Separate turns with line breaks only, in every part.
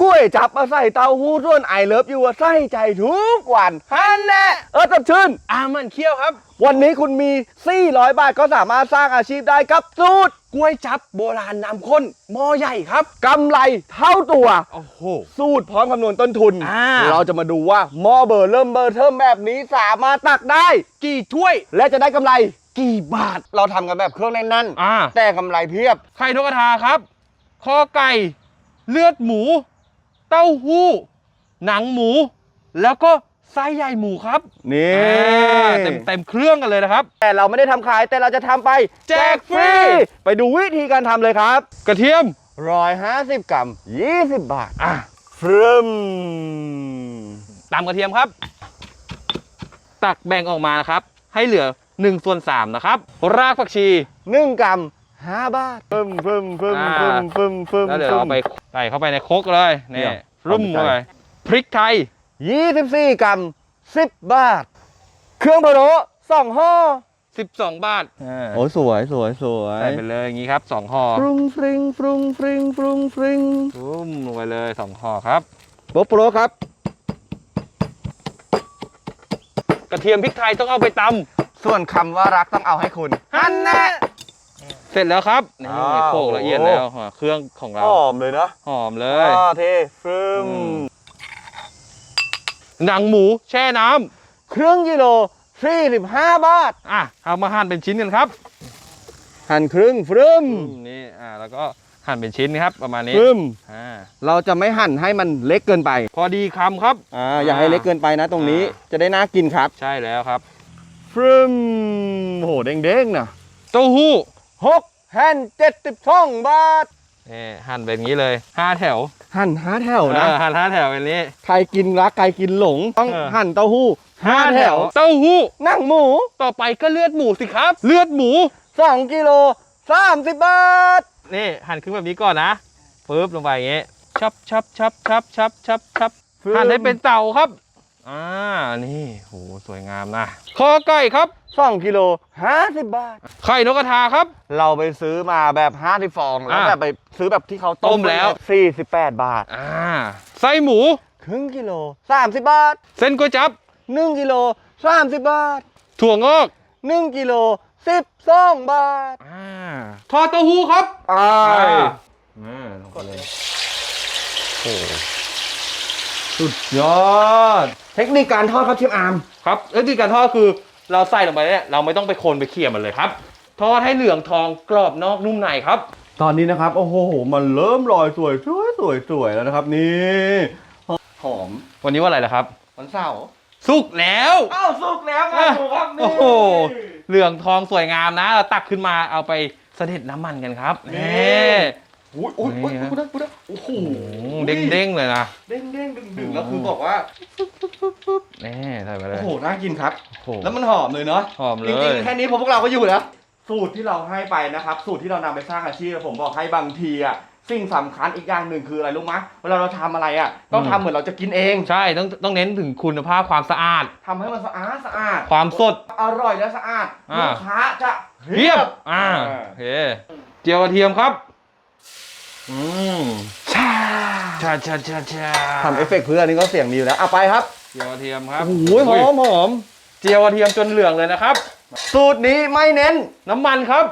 กล้วยจับมาใส่เต้าหู้ส่วนไอเลิฟยูใส่ใจทุกวันฮันแน่เออตับชื่น
อามันเคี้ยวครับ
วันนี้คุณมี 400 บาทก็สามารถสร้างอาชีพได้กับสูตร
กล้วยจับโบราณน้ำข้นหม้อใหญ่ครับ
กำไรเท่าตัว
โอ้โห
สูตรพร้อมคำนวณต้นทุน
อ่า
เราจะมาดูว่าหม้อเบอร์เริ่มเบอร์เทิมแบบนี้สามารถตักได้
กี่ถ้วย
และจะได้กำไรกี่บาท เราทำกันแบบเครื่องแน่น
อ่า
ๆแต่กำไรเพียบ
ไข่นกกระทาครับ คอไก่ เลือดหมู เต้าหู้ หนังหมู แล้วก็ไส้ใหญ่หมูครับ
นี่
เต็มเต็มๆเครื่องกันเลยนะครับ
แต่เราไม่ได้ทำขายแต่เราจะทำไป
แจกฟรี
ไปดูวิธีการทำเลยครับ
กระเทียม
150 กรัม 20 บาท
อะ
ฟรึม
ตามกระเทียมครับ ตักแบ่งออกมานะครับ ให้เหลือ1ส่วน3นะครับ รากผักชี
1 กรัม 5บาทฟึมฟึมฟึม
อ่า
ฟึมฟึมฟึม
แล้วเดี๋ยวเอาไปใส่เข้าไปในครกเลย
เดี๋
นี่
ยว
รุ่ม
เอา
เข้า
ไป
ไปพริกไทย
24กรัม10บาท เครื่องพะโล้2ห่อ
12 บาท
โอ้สวยสวยสวย
ใส่ไปเลยอย่างนี้ครับ2ห่อ
ฟรุงฟริงฟรุงฟริงฟรุงฟริง
รุ่มลงไปเลย2ห่อครับ
โป๊ะโปรครับ
กระเทียมพริกไทยต้องเอาไปต
ส่วนคำว่ารักต้องเอาให้คุณ
ฮันแน่ำ เสร็จแล้วครับนี่
อ้าว
โขลกละเอียดแล้วอะเครื่องของเรา
หอมเลยนะ
หอมเลย
อ่าเทฟรึม
อืม หนังหมูแช่น้
ครึ่งกิโล45บาทำ
อะเอามาหั่นเป็นชิ้นกันครับ
หั่นครึ่งฟรึม
อืมนี่อ่าแล้วก็หั่นเป็นชิ้นครับ ประมาณนี้
ฟรึม
อ่า
เราจะไม่หั่นให้มันเล็กเกินไป
พอดีคำครับ
อ่าอย่าให้เล็กเกินไปนะตรงนี้
อ่
จะได้น่ากินครับ
ใช่แล้วครับ
ฟรึมโหเด้งๆนะ
เต้าหู้
หกแห่นเจ็ดสิบช่องบาท
นี่หั่นเป็นอย่างนี้เลยห้าแถว
หั่นห้าแถวนะ
เออหั่นห้าแถวเป็นนี้
ใครกินรักใครกินหลง ต้อง
เออ
หั่นเต้าหู้ห้าแถว
เต้าหู้
นั่งหมู
ต่อไปก็เลือดหมูสิครับ เลือดหมู
สองกิโลสามสิบบาท
นี่หั่นครึ่งแบบนี้ก่อนนะปึ๊บลงไปอย่างงี้ชับชับชับชับชับชับชับหั่นให้เป็นเต่าครับ อ่า นี่โหสวยงามนะคอไก่ครับ
สองกิโลห้าสิบบาท
ไข่นกกระทาครับ
เราไปซื้อมาแบบห้าสิบฟอง แล้ว
อ่า
แบบไปซื้อแบบที่เขา
ต้
ต้
มแล้ว
สี่สิบแปดบาท
อ่า ไส้หมู
ครึ่งกิโลสามสิบบาท
เส้นก๋วยจั๊บ
หนึ่งกิโลสามสิบบาท
ถั่วงอก
หนึ่งกิโลสิบสองบาท
อ่า ทอดเต้าหู้ครับ
ไป
อ่าลงไปเลย
โอ้ สุดยอด เทคนิคการทอดครับเชฟอาร์ม
ครับแล้ววิธีการทอดคือเราใส่ลงไปเนี่ยเราไม่ต้องไปคนไปเขี่ยมันเลยครับ ทอดให้เหลืองทองกรอบนอกนุ่มในครับ
ตอนนี้นะครับโอ้โหมันเริ่มลอยสวยสวยสวยสวยแล้วนะครับนี่หอม
วันนี้ว่าอะไรล่ะครับ
วันเสาร์
สุกแล้ว
อ้าวสุกแล้วไง
อะ
ถูกครับนี่
โอ้โหเหลืองทองสวยงามนะเราตักขึ้นมาเอาไปเสด็จน้ำมันกันครับ
นี่
นี่
อุ้ยอุ้ยอุ้ย
นี่ฮะ
พูดได้พูดได้โอ้โห
เด้งเด้งๆเลยนะ
เด้งเด้งดึงดึงแล้วคือบอกว่า
นี่ใส่ไปเล
โอ้
ย
โหน่ากินครับ
โอ้โห
แล้วมันหอมเลยเนาะ
หอมเล
จริง
ย
ๆแค่นี้พวกเราก็อยู่แล้วสูตรที่เราให้ไปนะครับ สูตรที่เรานำไปสร้างอาชีพผมบอกให้บางทีอะสิ่งสำคัญอีกอย่างหนึ่งคืออะไรรู้ไหมเวลาเราทำอะไรอะต้อง
อืม
ทำเหมือนเราจะกินเอง
ใช่ต้องต้องเน้นถึงคุณภาพความสะอาด
ทำให้มันสะอาดสะอาด
ความสด
อร่อยและสะอาด
อ่า
ลูกค้าจะ
เพียบอ่าโอเคเจียวกระเทียมครับ
อืม
ชาชาชาชาชา
ทำเอฟเฟกต์เพื่อนนี่ก็เสียงดีอยู่แล้วเอาไปครับ
เจียวกระเทียมครับ
โอ้โหหอมหอม
เจียวกระเทียมจนเหลืองเลยนะครับ
สูตรนี้ไม่เน้น
น้ำมันครับ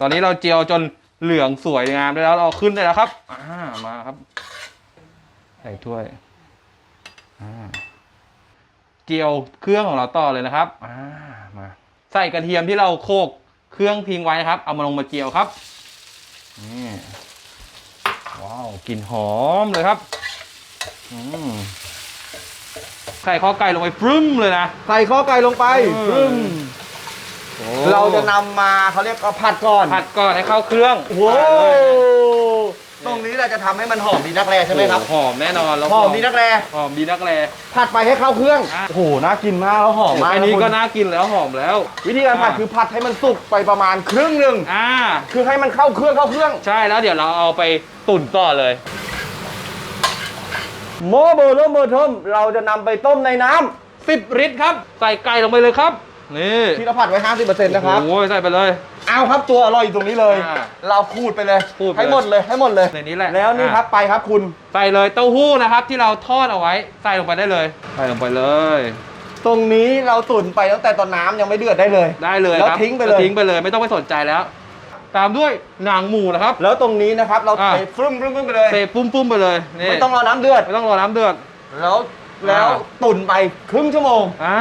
ตอนนี้เราเจียวจนเหลืองสวยงามได้แล้วเราขึ้นได้แล้วครับอ่ามาครับใส่ถ้วยอ่าเจียวเครื่องของเราต่อเลยนะครับอ่ามา ใส่กระเทียมที่เราโขลกเครื่องทิ้งไว้นะครับ เอามาลงมาเจียวครับนี่ ว้าวกลิ่นหอมเลยครับอืมใส่ข้อไก่ลงไปฟรึ้มเลยนะ
ใส่ข้อไก่ลงไป
อืม
ปรึ้ม
โอ้
เราจะนำมาเขาเรียกว่าผัดก่อน
ผัดก่อนให้เข้าเครื่อง
โอ้โห
ผัดเลย
ตรงนี้เราจะทำให้มันหอมดีนักแร้ใช่ไหมครับ
หอมแน่นอนเรา
หอมดีนักแร้
หอมดีนักแล
ผัดไปให้เข้าเครื่อง
อะ
โอ้โห น่ากินมากแล้วหอมมาก
แค่นี้ะ
คุณ
ก็น่ากินแล้วหอมแล้ว
วิธีการผัด
อ่า
คือผัดให้มันสุกไปประมาณครึ่งหนึ่ง
อ่า
คือให้มันเข้าเครื่องเข้าเครื่อง
ใช่แล้วเดี๋ยวเราเอาไปตุ๋นต่อเลย
โมเบอร์เริ่มเบอร์เทิมเราจะนำไปต้มในน้ำ
10ลิตรครับ ใส่ไก่ลงไปเลยครับ นี่
ที่เราผัดไว้ห้าสิบเปอร์เซ็นต์นะครับ
โอ้ยใส่ไปเลย
เอาครับตัวอร่อยอยู่ตรงนี้เลย
อ่า
เราพูดไปเลย
พูดไป
ให้หมดเลยให้หมดเลย
ในนี้แหละ
แล้วนี่ครับไปครับคุณ
ใส่เลยเต้าหู้นะครับที่เราทอดเอาไว้ใส่ลงไปได้เลย ใส่ลงไปเลย
ตรงนี้เราตุ๋นไปตั้งแต่ตอนน้ำยังไม่เดือดได้เลย
ได้เลย
แล้ว
ครับ
ทิ้งไปเลย
ทิ้งไปเลยไม่ต้องไปสนใจแล้ว ตามด้วยหนังหมูนะครับ
แล้วตรงนี้นะครับเรา
อ่า
เทฟรึ้มฟรึ้มฟรึ้มไปเลย
เทปุ้มปุ้มๆไปเลยนี่
ไม่ต้องรอน้ำเดือด
ไม่ต้องรอน้ำเดือด
แล้ว แล้ว
อ่า
ตุ๋นไปครึ่งชั่วโมง
อ่า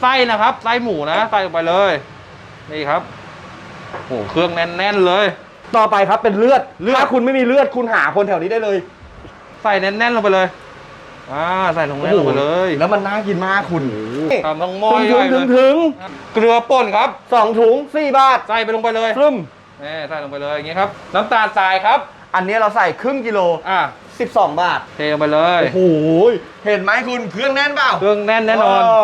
ไส้นะครับไส้หมูนะใส่ลงไปเลยนี่ครับโอ้โหเครื่องแน่นๆเลย
ต่อไปครับเป็นเลือด
เลือด
ถ้าคุณไม่มีเลือดคุณหาคนแถวนี้ได้เลย
ใส่แน่นๆลงไปเลยอ่าใส่ลงแน่นลงไปเลย
แล้วมันน่ากินมากคุณ
ทำทั้งหม้อ
ถึง
ให
ถึ
ญ่
ง
เล
ถึง
ย
ถึง
เกลือป่นครับ
สองถุงสี่บาท
ใส่ไปลงไปเลย
ฟรึ้ม
นี่ใส่ลงไปเลยอย่างงี้ครับ น้ำตาลทรายครับ
อันนี้เราใส่ครึ่งกิโล
อ่า
12 บาท
เทลงไปเลย
โอ้โห เห็นไหมคุณเครื่องแน่นเปล่า
เครื่องแน่นแน่นอน
ว้า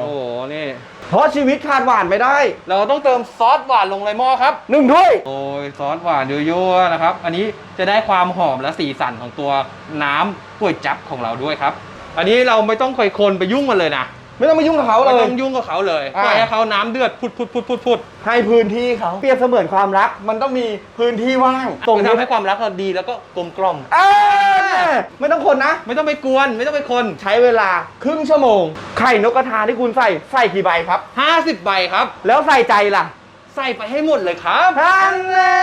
โอ้โห นี่
เพราะชีวิตขาดหวานไม่ได้
เราต้องเติมซอสหวานลงในหม้อครับ
หนึ่งถ้วย
โอ้ยซอสหวานยั่วๆนะครับ อันนี้จะได้ความหอมและสีสันของตัวน้ำก๋วยจั๊บของเราด้วยครับ อันนี้เราไม่ต้องไปคนไปยุ่งมันเลยนะ
ไม่ต้องมายุ่งกับเขาเล
ไม่
ย
ต้องยุ่งกับเขาเลย
อ่า
ปล่อยให้เขาน้ำเดือดพุดพุดพุดพุดพุด
ให้พื้นที่เขาเปรียบเสมือนความรัก มันต้องมีพื้นที่ว่างตรง
มัน
นี้
ทำให้ความรักเราดีแล้วก็กลมกล่อม
เอ้ยไม่ต้องคนนะ
ไม่ต้องไปกวน ไม่ต้องไปคน
ใช้เวลาครึ่งชั่วโมง ไข่นกกระทาที่คุณใส่ใส่กี่ใบครับ
50ใบครับ
แล้วใส่ใจล่ะ
ใส่ไปให้หมดเลยครับ
ท่านแน่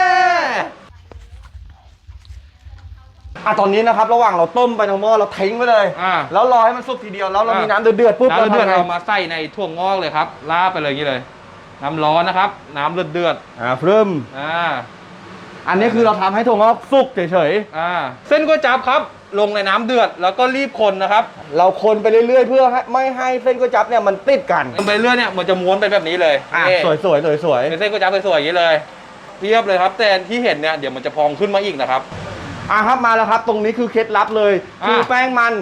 อะตอนนี้นะครับระหว่างเราต้มไปทั้งหม้อเราทิ้งไปเลย
อ่า
แล้วรอให้มันสุกทีเดียวแล้วเรา
อะ
มีน้ำเดือดๆปุ๊บ
น้ำเดือด
ทำไง
เรามาใส่ในถั่วงอกเลยครับลาดไปเลยอย่างนี้เลย น้ำร้อนนะครับ น้ำเดือดเดือด
อ่าฟรึม
ๆอ่า
อันนี้คือเราทำให้ถั่วงอกสุกเฉย
อ่า เส้นก๋วยจั๊บครับ ลงในน้ำเดือดแล้วก็รีบคนนะครับ
ๆเราคนไปเรื่อยๆ เพื่อให้ไม่ให้เส้นก๋วยจั๊บเนี่ยมันติดกัน
ลงไปเรื่อยเนี่ยมันจะม้วนเป็นแบบนี้เลย
อะ
นี่
สวยๆสวย
เป็นเส้นก๋วยจั๊บสวยๆอย่างนี้เลยเทียบเลยครับ แต่ที่เห็นเนี่ยเดี๋ยวมันจะพองขึ้นมาอีกนะครับ
ๆ อะครับมาแล้วครับ ตรงนี้คือเคล็ดลับเลย
อะ
คือแป้งมัน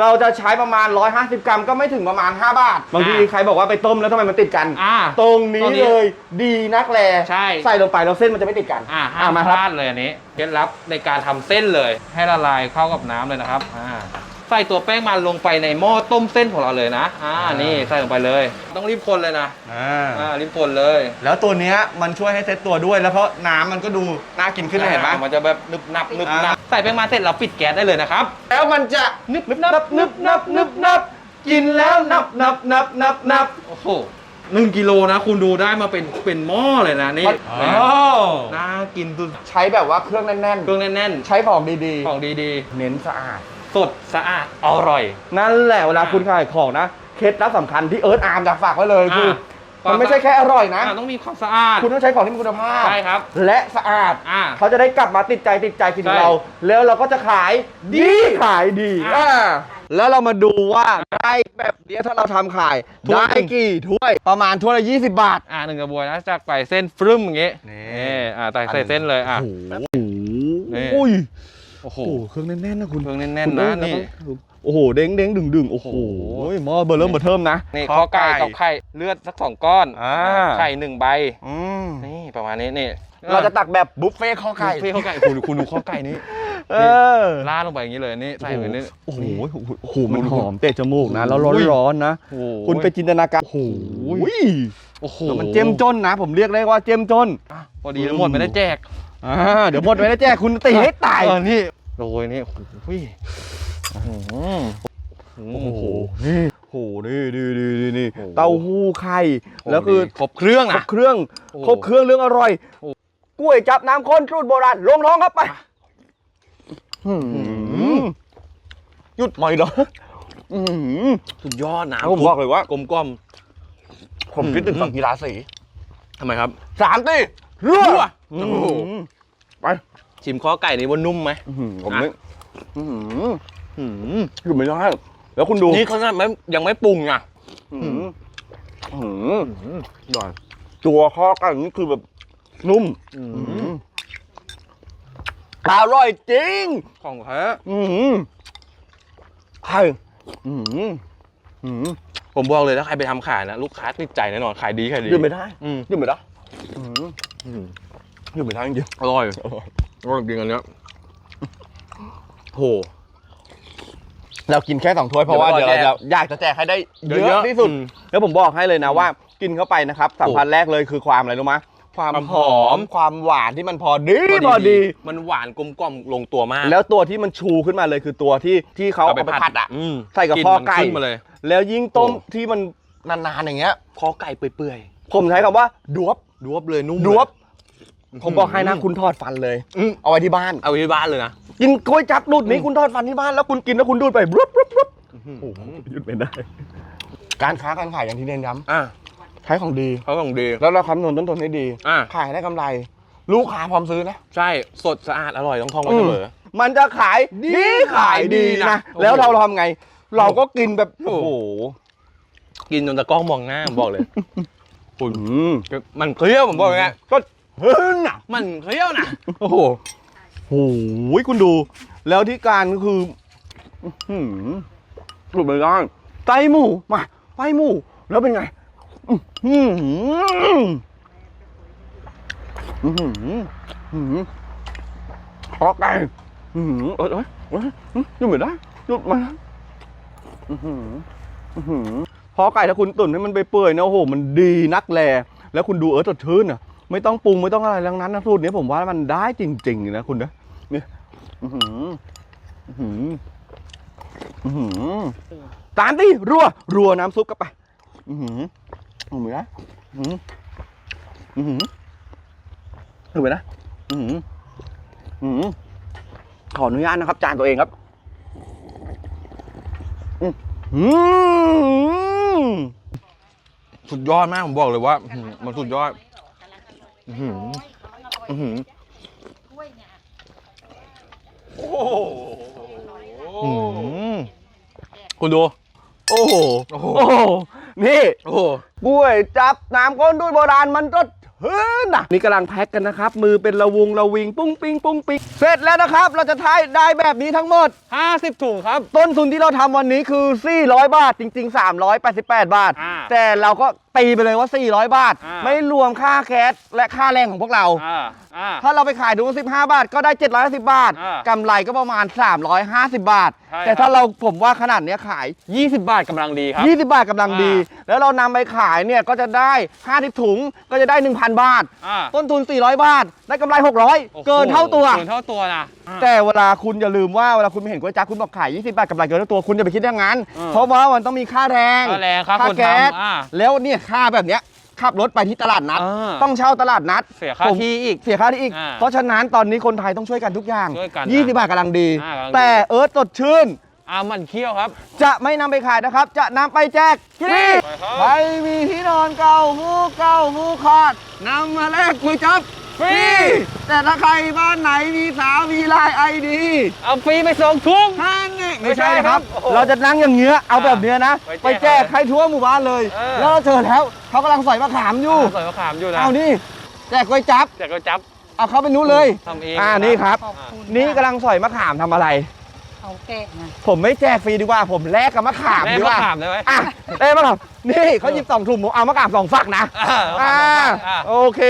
เราจะใช้ประมาณ 150 กรัมก็ไม่ถึงประมาณ 5 บาท บางที
อะ
ใครบอกว่าไปต้มแล้วทำไมมันติดกัน
อ่า
ตรงนี้
ตรงนี้
เลยดีนักแล
ใช่
ใส่ลงไปแล้วเส้นมันจะไม่ติดกัน
อ่าห้าม
มา
พ
ครับ
ลาดเลยอันนี้เคล็ดลับในการทำเส้นเลย ให้ละลายเข้ากับน้ำเลยนะครับอ่า ใส่ตัวแป้งมันลงไปในหม้อต้มเส้นของเราเลยนะ อ่า
อ่านี่
นี่ใส่ลงไปเลย ต้องรีบคนเลยนะ
อ่า
อ่า รีบคนเลย
แล้วตัวเนี้ยมันช่วยให้เซ็ตตัวด้วย แล้วเพราะน้ำมันก็ดูน่ากินขึ้นเลยเห็นไหม
อ่ามันจะแบบนึบนับนึบนับ
อ่า
ใส่แป้งมันเสร็จเราปิดแก๊สได้เลยนะครับ
แล้วมันจะ
นึบ
นึบนับนึบนับนึบนับ กินแล้วนับนับนับนับนับ
โอ้โหหนึ่งกิโลนะ คุณดูได้มาเป็นเป็นหม้อเลยนะนี่
อ๋อ
น่ากินสุด
ใช้แบบว่าเครื่องแน่น
เครื่องแน่น
ๆ ใช้ของดี
ๆของดี
ๆ เน้นสะอาด
ๆ สดสะอาดอร่อย
นั่นแหละเวลา
อ่า
คุณขายของนะ เคล็ดลับสำคัญที่เอิร์ธอาร์มอยากฝากไว้เลยคือ
อ่า
มันไม่ใช่แค่อร่อยนะ
อ่าต้องมีความสะอาด
คุณต้องใช้ของที่มีคุณภาพ
ใช่ครับ
และสะอาด
อ่า
เขาจะได้กลับมาติดใจติดใจกินของ
ใช่
เรา แล้วเราก็จะขายดีขายดี
อ่า
อ่าแล้วเรามาดูว่าได้แบบเนี้ยถ้าเราทำขาย
ถ้วย
ได้กี่ถ้วยประมาณถ้วยละ20บาท
อ่าหนึ่งกระบวยนะจากใส่เส้นฟรึ้มอย่างงี้
นี่
นี่อ่าใส่ใส่เส้นเลยอะนี่
โอ้ย
โอ้โห
โอ้โหเครื่องแน่นๆนะคุณ
เครื่องแน่นๆนะนี่
โอ้โหเด้งเด้งดึงดึงโอ้โห
โอ้โห
หม้อเบอร์เริ่มเบอร์เทิมนะ
นี่ข้อไก่กับไข่เลือดสักสองก้อน
อ่า
ไข่หนึ่งใบ
อืม
นี่ประมาณนี้นี่
เราจะตักแบบบุฟเฟ่ต์ข้อไก่
เฟ่ข้อไก่คุณคุณดูข้อไก่นี้
เออ
ล่าดลงไปอย่างนี้เลยนี่ใส่ไปนี่
โอ้โหโอ้โหโอ้โหมันหอมเตะจมูกนะแล้วร้อนร้อนๆนะ
โอ้โห
คุณไปจินตนาการโอ้โห
โอ้โห
แล้วมันเจ้มจนนะ ผมเรียกได้ว่าเจ้มจน
อะพอดีทั้งหมดไม่ได้แจก
อ่าเดี๋ยวหมดไว้แล้วแจ้คุณตีให้ตาย
เออนี่ โรยนี่โอ้โหโอ้โห
โอ้โหนี่โอ้โหนี่นี่นี่นี่นี่
โอ้โห
เต้าหู้ไข่แล้วคือ
ครบเครื่อง
คร
นะ
บเครื่อง
โอ้โห
ครบเครื่องเรื่องอร่อย
โอ้
กล้วยจับน้ำข้นสูตรโบราณลงท้องครับไปหืมหยุดหน่อยเหรออื้อหือ
สุดยอดนะ
ผมบอกเลยว่า
กลมกล่อม
ผมคิดถึงฝั่งกีฬาสี
ทำไมครับ
สามตีรั่ว
รั่ว
อื้อ
โอ้โห
หือไป
ชิมข้อไก่นี่ว่านุ่มไหม
อื้อหือผม
อะ
นึกอื้อหือ
อืม
อยู่ไม่ได้แล้วคุณดู
นี่เขาไม่ยังไม่ปรุงอะ
อื้อหืออื้อหือดอยตัวข้อไก่นี่คือแบบนุ่ม
อืม
อื้อหืออร่อยจริง
ของแท้
อืมใช่อืมอืม
ผมบอกเลยถ้าใครไปทำขายนะลูกค้าติดใจแน่นอนขายดีขายดี
ยืมไม่ได้
อืม
ยืมไม่ได้อืม
อืม
ยืมไม่ได้จริง
อร่อย
ๆอร่อย
อ ร่อยจริงอันเนี้ยโห
เรากินแค่สองถ้วยเพราะว่า
เดี๋
เดี๋
ย
ยวว
เรา
เราจะอยากจะแจกให้ได้เย
เย
อะ
อะๆ
ที่สุด
อืม
แล้วผมบอกให้เลยนะว่า กินเข้าไปนะครับสัมพันธ์แรกเลยคือความอะไรรู้ไหมความ
ความ
ห
ห
อ
อ
ม
ม
ความหวานที่มันพอดี
พ
พอดี
มันหวานกลมกล่อมลงตัวมาก
แล้วตัวที่มันชูขึ้นมาเลยคือตัวที่ที่เขาเอาไปผัดอะ
อืม
ใส่กับ
น
ข้อ
มัน
ไก่
ขึ้นมาเลย
แล้วยิ่งต้ม
โอ้
ที่มันนานๆอย่างเงี้ย
คอไก่เปื่อย
ผมใช้คำว่าดวบ
ๆดวบเลยนุ่ม
ดวบ
เลย
ผมบอกให้นะคุณทอดฟันเลย
อืม
เอาไว้ที่บ้าน
เอาไว้ที่บ้านเลยนะ
กินกล้วยจับดูดนี้คุณทอดฟันที่บ้านแล้วคุณกินแล้วคุณดูดไปบรุบรุบรุบ
โอ้
โอ้โหหยุดไม่ได้ การค้าการขายอย่างที่เน้นย้
อะำ
ใช้ของดี
เขาของดี
แล้วเราคำนวณต้นทุนให้ดี
อะ
ขายได้กำไร ลูกค้าพร้อมซื้อนะ
ใช่สดสะอาดอร่อยต้องท่องไว้เสมอ
มันจะขาย
ดี
ดีขายดี
ขายดี
นะ
นะ
แล้ว
โอ้โห
เราทำไง เราก็กินแบบ
โอ้
โอ้
โห
โห
กินจนตะกล้องมองหน้าผมบอกเลย
อืม
มันเคี้ยวผมบอกเลยไง
ก็ เฮ้ยน่ะ
มันเคี้ยวนะ
โอ้โหโอ้โหคุณดู แล้วที่การก็คืออื้อหือหลุดไปได้ไตหมูมาไตหมูแล้วเป็นไงอื้อหืออื้อหืออื้อหือขอไก่อื้อหือเอ้ยเอ้ยเอ้ยหยุดไม่ได้หยุดมาอื้อหืออื้อหือพอไก่ถ้าคุณตุ๋นให้มันไปเปื่อยๆนะโอ้โห มันดีนักแลแล้วคุณดูเออสดชื่นอะ ไม่ต้องปรุงไม่ต้องอะไรทั้งนั้นนะสูตรนี้ผมว่ามันได้จริง ๆ นะคุณนะเนี่ยอือหืออือหืออือหือตามดิรัว รัวน้ำซุปเข้าไป อือหือเอาไปนะอือหืออือหือเอาไปนะอือหืออือหือขออนุญาตนะครับ จานตัวเองครับอือหือ
สุดยอดมากผมบอกเลยว่า มันสุดยอด อื้อหืออื้อหืออื้อหือคุณดู
โอ้โห
โอ้โห
โอ้โห นี่
โอ้โห
กล้วยจับน้ำก้นด้วยโบราณมันก็ฮืนนะนี่กำลังแพ็กกันนะครับ มือเป็นระวงระวิงปุ้งปิงปุ้งปิงเสร็จแล้วนะครับ เราจะทายได้แบบนี้ทั้งหมด
50 ถุงครับ
ต้นทุนที่เราทำวันนี้คือ 400 บาท จริง ๆ 388 บาท
อ่า
แต่เราก็ ตีไปเลยว่า 400 บาท
อ่า
ไม่รวมค่าแคสและค่าแรงของพวกเรา
อ่าอ่า
ถ้าเราไปขายถุงละ15 บาทก็ได้ 750 บาท
อ่ากำ
ไรก็ประมาณ 350 บาท
ใช่
แต่
ครับ
ถ้าเราผมว่าขนาดเนี้ยขาย
20 บาทกำลังดีครับ
20 บาทกำลังดี
อ่า
แล้วเรานำไปขายเนี่ยก็จะได้ 50 ถุงก็จะได้ 1,000 บาท
อ่า
ต้นทุน 400 บาท ได้กำไร
โอ้โห
600เกินเท่าตัว
เกินเท่าตัวนะอ่า
แต่เวลาคุณอย่าลืมว่าเวลาคุณไปเห็นก๋วยจั๊บคุณบอกขาย20 บาทกำไรเกินเท่าตัวคุณอย่าไปคิดอย่างนั้น
อืม
เพราะว่ามันต้องมีค่าแรง
ค่าแรงครับ
ค่า
คน
แก๊ส
ทำอ่า
แล้วเนี่ยค่าแบบเนี้ยขับรถไปที่ตลาดนัด
อ่า
ต้องเช่าตลาดนัด
เสียค่า
ผม
ที่อีก
เสียค่าที่อีก
อ่า
เพราะฉะนั้นตอนนี้คนไทยต้องช่วยกันทุกอย่าง
ช่วยกันนะ
20 บาทกำลังดี
อ่ากำลังดี
แต่เอิร์ธสดชื่น
อ่ามันเคี้ยวครับ
จะไม่นำไปขายนะครับ จะนำไปแจกฟรี
ไปครับ
ใครมีที่นอนเก่ามูเก่ามูขาดนำมาแลกก๋วยจั๊บ ฟรี แต่ถ้าใครบ้านไหนมีสาวมีไลายไอดี
เอาฟรีไปส่งทุ่ง
ท่านนี่
ไม่
ไม่
ใช่
ใช่นะครับ
โอ้โห
เราจะนั่งอย่างเงี้ยเอาแบบเนี้ยนะ
ไป
ไป
แจ
แจ
ก
กให้ทั่วหมู่บ้านเลย
เออ
แล้วเราเจอแล้วเขากำลังสอยมะขามอยู่
ใส่มะขามอยู่นะ
เอานี่แจกก๋วยจั๊บ
แต่ก็จับ
เอาเข้าไปนู้นเลย
ทำเอง
อ่าะนี่ครับ
ขอบคุณ
นี่กำลังสอยมะขามทำอะไร
เอาแกะนะ
ผมไม่แจกฟรีดีกว่า ผมแลกกับมะขาม
แม่
ดีก
มะ
ว่า
ขามได้ไหม
อะเอ้ยมะขามนี่เขาหยิบสองถุงผมเอามะขามสองฝักนะ
อ่า
อ่า
อ่า
โอเค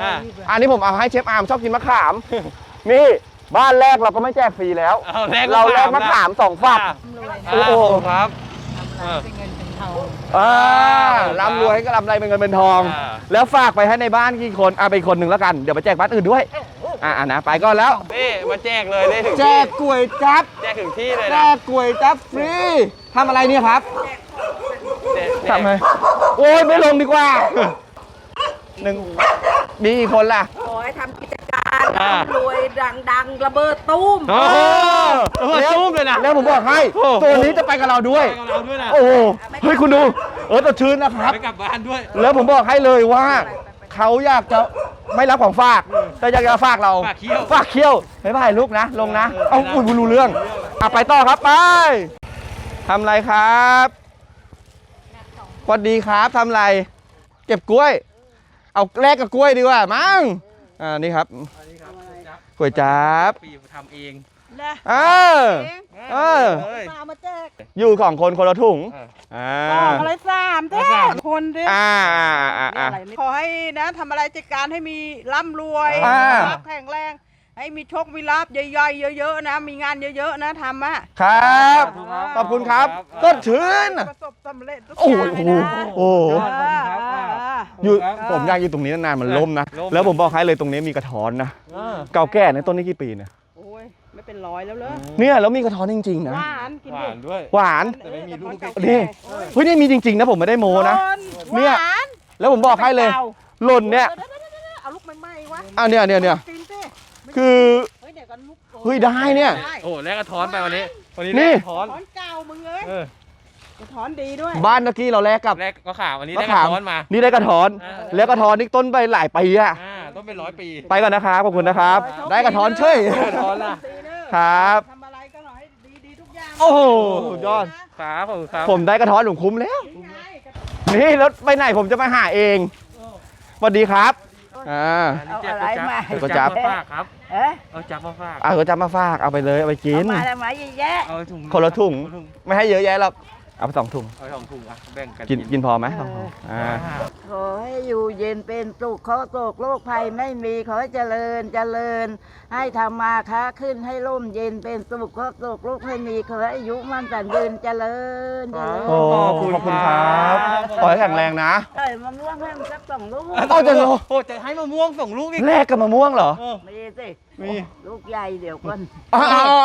อ่า
อันนี้ผมเอาให้เชฟอาร์มชอบกินมะขาม นี่บ้านแรกเราก็ไม่แจกฟรีแล้ว
เอาแลก
เราแลกมะขามสองฝัก
อ่า
โอ้โห
ครับ
ทำอะไรเป็นเงินเป็นทอง
อ่า
ครับ
ร่ำรวยก็ร่ำไรเป็นเงินเป็นทอง
อ่า
แล้วฝากไปให้ในบ้านกี่คนอะไปอีกคนหนึ่งแล้วกัน เดี๋ยวไปแจกบ้านอื่นด้วย อ่านะไปก่อนแล้ว
นี่มาแจกเลยได้ถึง
แจ
ที่
กก๋วยจั๊บ
แจกถึงที่เลย
แจ
นะ
กก๋วยจั๊บฟรีทำอะไรเนี่ยครับ
แจกแจก
ทำไงโอ้ยไม่ลงดีกว่าหนึ่งมีกี่คนล่ะ
ขอให้ทำกิจการ
อ่า
ร่ำรวยดังๆ ระเบิดตุ้ม
โอ้โหระเบิดตุ้มเลยนะ
แล้วผมบอกให้
โอ้โห
ตัวนี้จะไปกับเราด้วย
ไปกับเราด้วยนะ
โอ้โหเฮ้ยคุณดู เออตัวชื้นนะครับ
ไปกลับบ้านด้วย
แล้วผมบอกให้เลยว่า เขาอยากจะไม่รับของฝาก แต่อยากจะฝากเรา
ฝากเคี้ยว
ฝากเคี้ยวไม่ไปลูกนะ ลงนะ เอาอุ้ยคุณรู้เรื่องอะไปต่อครับไปทำอะไรครับสวัสดีครับทำอะไร เก็บกล้วย เอาแลกกับกล้วยดีกว่ามั้งอ่านี่ครับก๋วยจั๊บ
ปีทำเอง
นะ
เออ เออ
เลย
มามาแจก
อยู่สองคนคนละถุง
เออ
อ่า
ออกอะไรสามเด้
สาม
คนเด้
อ่าอ่าอ่าอ่า
ขอให้นะทำอะไรจัดการให้มีร่ำรวย
อ่า
รักแข็งแรง ให้มีโชคมีลาบใหญ่ๆเยอะๆนะ มีงานเยอะๆนะทำอะ
ครับ ขอบคุณครับสดชื่น
ประสบสำเร็จทุก
โอ้
อ
โห
ย่าง
โอ้
เลย
โห
นะ
โอ้โห
ขอบคุณครับ
อ่าอ่า
อยู่ผมอยากอยู่ตรงนี้นานๆมันล่มนะ
ล่ม
แล้วผมบอกให้เลยตรงนี้มีกระท้อนนะ เก่าแก่ในต้นนี้กี่ปีเนี่ย
โอ้ย ไม่เป็นร้อยแล้วเหรอ
เนี่ยแล้วมีกระท้อนจริงๆนะ
หวานกิน
ห
ดู
วานด้วย
หวาน
แต่ไม่มีลูก
นี่เฮ้ยนี่มีจริงๆนะผมไม่ได้โมนะ เนี่ย
หวาน
แล้วผมบอกให้เลย
อา
หล่นเนี่ย
เอาลูกใหม่ๆวะ
อะเนี่ยเนี่ยเนี่ย
กินสิ
คือ
เฮ้ยเดี๋ยวกันลูกโต
เฮ้ยได้เนี่ย
ได้
โอ้แลกกระท้อนไปวันนี้วันนี้
นี่
แลกกระท้อน
ถอนเก่ามึงเลย
เออ
ถอนดีด้วย
บ้านเมื่อกี้เราแลกกับ
แลกก็ขาววันนี้
มะ
ได้ก
ขาม
ระท้อนมา
นี่ได้กระท้อน
อ่า
แล้วกระท้อนนี่ต้นไปหลายปีอะ
อ่า ต้องเป็นร้อยปี
ไปก่อนนะครับขอบคุณนะครับ ได้กระท้อนเฉย
กระท้อนล่ะ
ดีเนอะ
ครับ
ทำอะไรก็หน่อยดีดีๆทุกอย่าง
โอ้โหสุดยอด
ครับผมครับ
ผมได้กระท้อนผมคุ้มแล้ว
นี่ไงกระ
นี่แล้วไปไหนผมจะมาหาเองสวัสดีครับอ่า
อันนี้แจก
เอาอะไรมา
ก๋วยจั๊บมาฝากครับ
เอ๊ะ
เอาจับมาฝาก
เอาก็จะมาฝากเอาไปเลยเอาไปกิน
เอามาทำไมเยอะแยะ
เอาถุง
คนละถุง
คนละ
ไม่ให้เยอะแยะหรอก เอาไปสองถุง
เอาสองถุงอะแบ่งกัน
กินกินพอไหมสองถุงอ่า
อ่า
ขอให้อยู่เย็นเป็นสุขขอโศกโรคภัยไม่มีขอให้เจริญเจริญ ให้ทำมาค้าขึ้นให้ร่มเย็นเป็นสุขขอโศกโรคไม่มีขอให้อายุมันสันยืนเจริญเจริญ
โอ้ขอบคุณครับขอให้แข็งแรงนะ
เอ้ยมะม่วงให้มันสักสองลูก
เอาจะโล
โอ้จะให้มะม่วงส่งลูกอีก
แลกกับมะม่วงเหรอ
มีสิ
มี
ลูกใหญ่เดี๋ยวก่อน
อ๋อ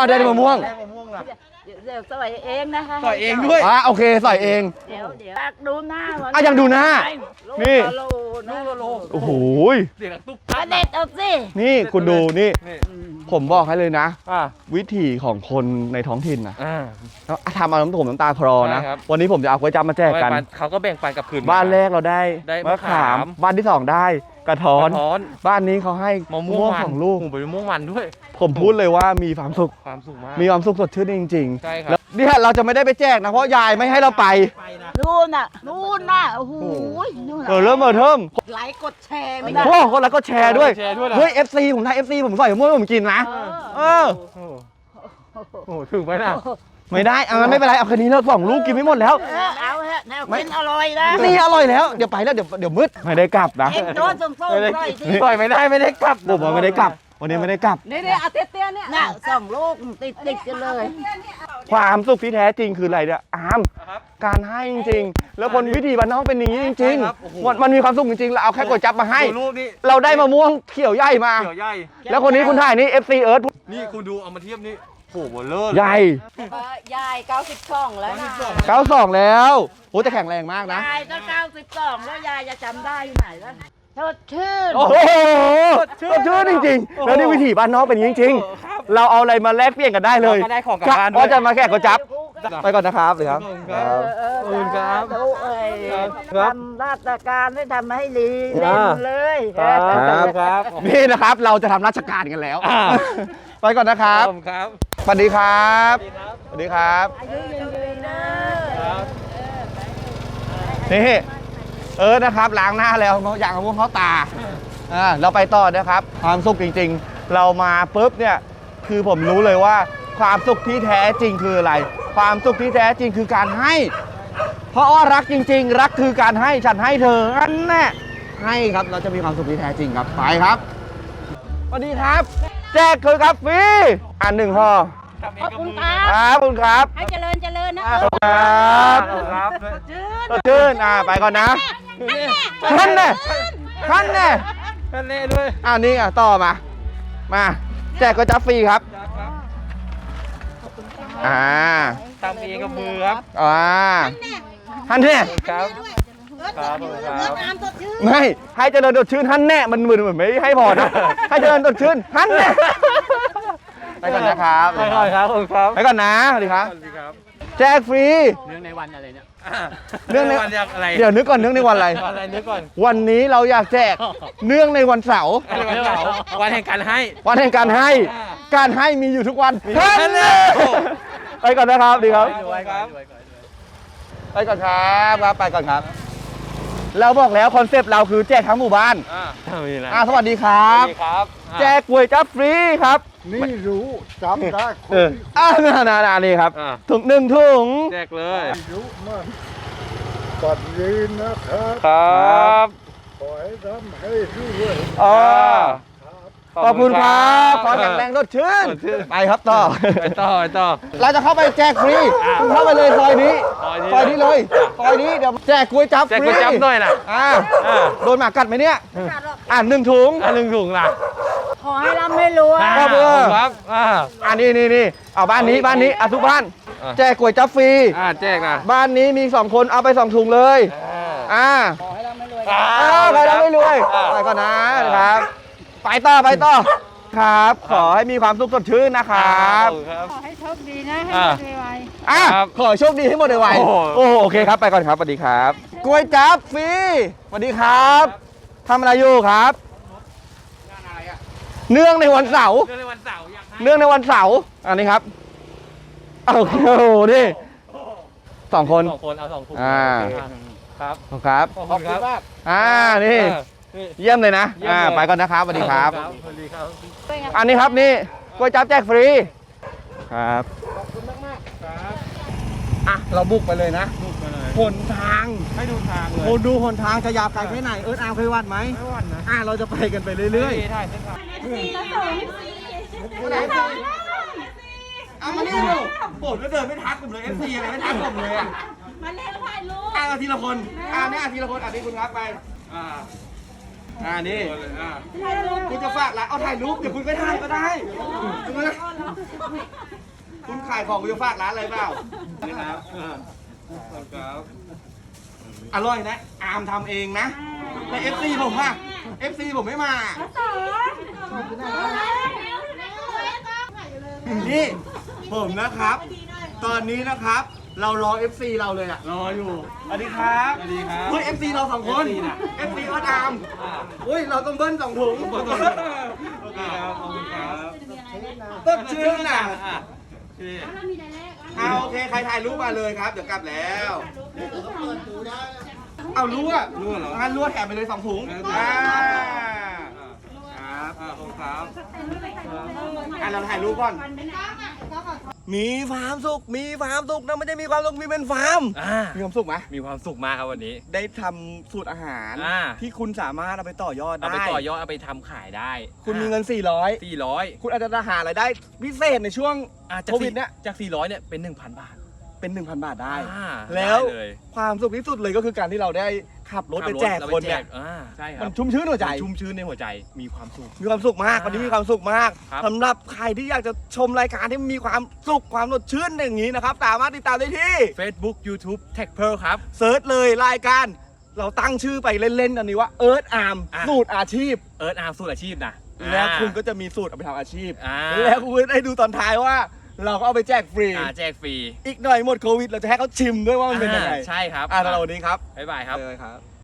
ได้มะม่วง
แลกมะม่วงล่ะ
เดี๋ยวเดี๋ยวสวยเองนะคะ
ใส่เองด้วย
อ่าโอเคใส่เอง
เดี๋ยวเดี๋ยวอยากดูหน้ามัน
อะอยากดูหน้า
ลูก
นี่
ละโลนะ
โอ้โห
เสียงตุ๊บ
กระเด็ดเอาสิ
นี่คุณดูนี่
นี่
ผมบอกให้เลยนะ
อ่า
วิถีของคนในท้องถิ่นนะ
อ่า
แล้วทำเอาน้ำผมน้ำตาคลอนะ
ใช่ครับ
วันนี้ผมจะเอาก๋วยจั๊บมาแจกกัน
เขาก็แบ่งปันกับคืน
บ้านแรกเราได้
ได้
มะ
มะ
ขา
ขามม
บ้านที่สองได้ กระท้อน
กระท้อน
บ้านนี้เขาให้
มะม่วงมัน
สองลูก
โอ้โหเป็นมะม่วงมันด้วย
ผมพูดเลยว่ามีความสุข
ความสุขมาก
มีความสุขสดชื่นจริง
ใช่ครับ
แล้วเนี่ยเราจะไม่ได้ไปแจกนะ เพราะยายไม่ให้เราไป
นู่นน่ะ นู่นน่ะ โอ้โหนู่น
เออเริ่มเออเทิม
ไลค์กดแชร์ไม่ได้
โอ้คนละก็แชร์ด้วย
แชร์ด้วยเหรอ
เฮ้ย FC ผมได้ FC ผมใส่มะม่วงให้ผมกินนะ เออ
โอ้โหโอ้โหถึงไหมน่ะ
ไม่ได้เอางั้นไม่เป็นไรเอาคันนี้เราสองลูกกินไม่หมดแล้ว
เออเอาฮะแนวกินอร่อยนะ
นี่อร่อยแล้วเดี๋ยวไปแล้วเดี๋ยวเดี๋ยวมืดไม่ได้กลับนะ
เอ็งโดนส้มๆหน่อยสิ
ปล่อยไม่ได้ไม่ได้กลับ
ผมว่าไม่ได้กลับ วันนี้ไม่ได้กลับ
นี่เนี่ยเอาเตี้ยๆเนี่ย
น่ะสองลูกติดติดๆกันเลย
ความสุขที่แท้จริงคืออะไรเนี่ยอาม
ครับ
การให้จริงๆ แล้วคนวิถีบ้านนอกเป็นอย่างนี้จริง
ใช่ครับโอ้โห
ๆมันมันมีความสุขจริงๆเราเอาแค่ก๋วยจั๊บมาให้
ดูรูปนี่
เราได้มะม่วงเขียวใหญ่มา
เขียวใหญ่
แล้วคนนี้คุณถ่ายนี่ FC เอิร์ธ
นี่คุณดูเอามาเทียบนี่ โอ้โหเบลเลอร์
ใหญ่
ยายเก้าสิบสองแล้วนะ
92แล้วโอ้แต่แข็งแรงมากนะ
ยายก็เก้าสิบสองแล้วยายจะจำได้ที่ไหนแล้วสดชื่น
โอ้โหสดชื่นจริงๆ แล้วนี่วิถีบ้านนอกเป็นอย่างนี้จริงๆ เราเอาอะไรมาแลกเปลี่ยนกันได้เลย
ก็ได้ของกลับบ้านด้
ก็
วย
จะมาแข่งก๋วยจั๊บไปก่อนนะครับเลยครับ
ขอบคุณครับ
เออเออดูเอ้ย
ครับ
ทำราชการให้ทำให้ดี
อ่า
เล่นเลย
ครับ
ครับ
ครับ
นี่นะครับ เราจะทำราชการกันแล้ว
อ่า
ไปก่อนนะครับ
ผมครับ
สวัสดีครับ สวัสดีครับ
อายุยืนๆนะ
นี่ เออนะครับ ล้างหน้าแล้วอยางมะม่วงเขาตาอ่าเราไปต่อนะครับ ความสุขจริง ๆ เรามาปุ๊บเนี่ย คือผมรู้เลยว่า ความสุขที่แท้จริงคืออะไร ความสุขที่แท้จริงคือการให้ เพราะว่ารักจริง ๆ รักคือการให้ฉันให้เธออันแน่ให้ครับเราจะมีความสุขที่แท้จริงครับไปครับสวัสดีครับ แจกคือครับฟรีอันหนึ่งห่อ
ขอบคุณครับ
ครับขอบคุณครับ
ให้เจริญเจริญนะ
ขอบคุณครับ
ครับ
สดชื่นอ่าไปก่อนนะท่านแน่ท่านแน่
ท่านเล่ด้วย
อ่านี่อะต่อมา มาแจกก๋วยจั๊บฟรีครับอ่า
ทำเองกับมือครับ
อ่าท่านแน่
ครับครับผมครับ
น้ำสดชื่น
ไม่ให้เจริญสดชื่นท่านแน่มันเหมือนเหมือนไม่ให้พอนะให้เจริญสดชื่นท่านแน่ ไปก่อนนะครับ
ไปก่อนครับผมครับ
ไปก่อนนะสวัสดีครับ
สวัสดีครับ
แจกฟรี
เนื่องใน
เนื่องใน
วันอยากอะไร
เดี๋ยวนึกก่อนเนื่องในวันอะไร
วันอะไรนึกก่อน
วันนี้เราอยากแจกเนื่องในวันเสาร์
วันเสาร์วันแห่งการให้
วันแห่งการให้ การให้มีอยู่ทุกวัน
มีทุกวัน
ท่านแน่ไปก่อนนะครับดีครับ
รวยครับ
ไปก่อนครับ ครับ ไปก่อนครับ เราบอกแล้วคอนเซปต์เราคือแจกทั้งหมู่บ้าน
อ่ามีอะไร
อ่าสวัสดีครับ
สวัสดีครับ
แจกก๋วยจั๊บฟรีครับ
นี่รู้จำได้ค
เอนออ่านานานานี่ครับ
อ่า
ถุงหนึ่งถุง
แจกเลย
อายุมันปัดยืนนะครับ
ครับ
ขอให้ทำให้ด้วย
อ๋อ ขอบคุณครับขอ
ขอบคุณครับ
แข็งแรงรถชื่น
สดชื่น
ไปครับต่อ
ไปต่อไปต่อ
เราจะเข้าไปแจกฟรีคุณเข้าไปเลยซอยนี้
ซอยนี้
ซอยนี้เลยซอยนี้เดี๋ยวแจกกล้วยจับ
แจก
ฟ
ก๋
รี
วยจั๊บหน่อยนะ
อ่า
อ่า
โดนหมากัดไหมเนี่ยอ่าหนึ่งถุง
อันหนึ่งถุงนะ
ขอให้ร่ำให้รวย
อ่า
ขอบคุณ
ขอบคุณครับอ่า
อ่านี่นี่นี่เอาบ้านนี้บ้านนี้อะทุกบ้าน
อะ
แจกกล้วยจับฟรี
อ่าแจกนะ
บ้านนี้มีสองคนเอาไปสองถุงเลยอ่า
อ่า
อ้าวใครทำไม่รวย
อ่า
ไปก่อนนะครับ ไปต่อไปต่อครับ ขอให้มีความสุขสดชื่นนะครับ
ขอบคุณครับ
ขอให้โชคดีนะ ให้
อ่า
รวยไว
อะ
ครับ
ขอโชคดีให้หมดในวัย
โอ้โห
โอ้โหโอเคครับไปก่อนครับสวัสดีครับกล้วยจับฟรีสวัสดีครับทำอะไรอยู่ครับเนื่องในวันเสาร์
เรื่องในวันเสาร์อยากให้
เนื่องในวันเสาร์อันนี้ครับโอ้โหนี่สองคน
สองคนเอาสองถุง
อ่า
โอเคครับ
ขอบคุณครับ
ขอบคุณครับ
อ่านี่
อ่านี่
เยี่ยมเลยนะ
เยี่ยม
อ่า
เลย
ไปก่อนนะครับสวัสดีครับ
สวัสดีครับ
อันนี้ครับนี่กล้วยจับแจกฟรีครับอะเราบุกไปเลยนะ
ลูกมาเลย
หนทาง
ให้ดูทางเลย
โอ้ดูหนทางจะยาวไกลแค่ไหนเอิร์ธอาร์มเคยวัดไหม
ไม่หวันนะ
อะเราจะไปกันไปเรื่อย
ถ่ายเส้นทาง
ๆเอามานี่ดูโอ้แล้วเดินไม่ทักผมเลย FC อะไรไม่ทักผมเลยอะ
มาเล่นถ่ายรูป
อะทีละคนอะเนี่ยทีละคนอะนี่คุณครับไป
อ่า
อ่านี่
อ่า
คุณจะฝากร้านเอาถ่ายรูปเดี๋ยวคุณไปถ่ายก็ได้คุณไม่คุณขายของคุณจะฝากร้านอะไรเปล่า
ครับอ่าขอบคุณครับ
อร่อยนะ อามทำเองนะแต่เอฟซีผมอะเอฟซีผมไม่มานี่ผมนะครับ ตอนนี้นะครับ เรารอ FC เราเลยอะ
รออยู่
สวัสดีครับ
สวัสดีครับ
เฮ้ย FC เราสองคน
FC น่ะ
FC ออดามเฮ้ย เราต้องเบิ้ลสองถุง
โอเคครับ ขอบคุณครับ
ต้นชื่อน่ะ
อะพี่
เอาโอเค ใครถ่ายรูปมาเลยครับ เดี๋ยวกลับแล้วเอารั่ว
รั่วเหรอ
งั้นรั่วแถมไปเลยสองถุง
อ่า
อ่าครับ
อ่าขอบคุณครับ
อะเราถ่ายรูปก่อน มีความสุข มีความสุขนะไม่ได้มีความสุขมีเป็นฟาร์ม
อ่า
มีความสุขไหม
มีความสุขมากครับวันนี้
ได้ทำสูตรอาหาร
อ่า
ที่คุณสามารถเอาไปต่อยอด
เอา
ได้
ไปต่อยอดเอาไปทำขายได้
คุณมีเงิน 400
สี่ร้อย
คุณอาจจะหารายได้พิเศษในช่วง
จาก
โควิดเนี่ย
จากสี่ร้อยเนี่ยเป็นหนึ่งพันบาท
เป็น 1,000 บาทได้
อ่า
แล้ว
ได้เลย
ความสุขที่สุดเลยก็คือการที่เราได้ ขับรถไป
ขับ
แจก
ล้ว
คน
ไป
เนี่ย
อ่าใช่ค
มั
รั
น
บ
ชุ่มชื้นหัวใจ
ชุ่มชื้นในหัวใจมีความสุข
มีความสุขมาก
อ่า
วันนี้มีความสุขมาก
ครับ
สำหรับใครที่อยากจะชมรายการที่มีความสุขความสดชื่นอย่างนี้นะครับ สามารถติดตามได้ที่
Facebook YouTube Tech Pearl ครับ
เซิร์ชเลยรายการ เราตั้งชื่อไปเล่นๆอันนี้ว่าเอิร์ธอาร์ม
อะ
สูตรอาชีพ
เอิร์ธอาร์มสู้อาชีพนะ
แล้วคุณก็จะมีสูตรเอาไปทำอาชีพ
อ่า
แล้วคุณได้ดูตอนท้ายว่า เราก็เอาไปแจกฟรี
อ่าแจกฟรี
อีกหน่อยหมดโควิด เราจะให้เขาชิมด้วยว่ามันเป็นยังไง
อ่าใช่ครับ
อ่าสำหรับวันนี้ครับ
บ๊ายบายครับ
เลยครับ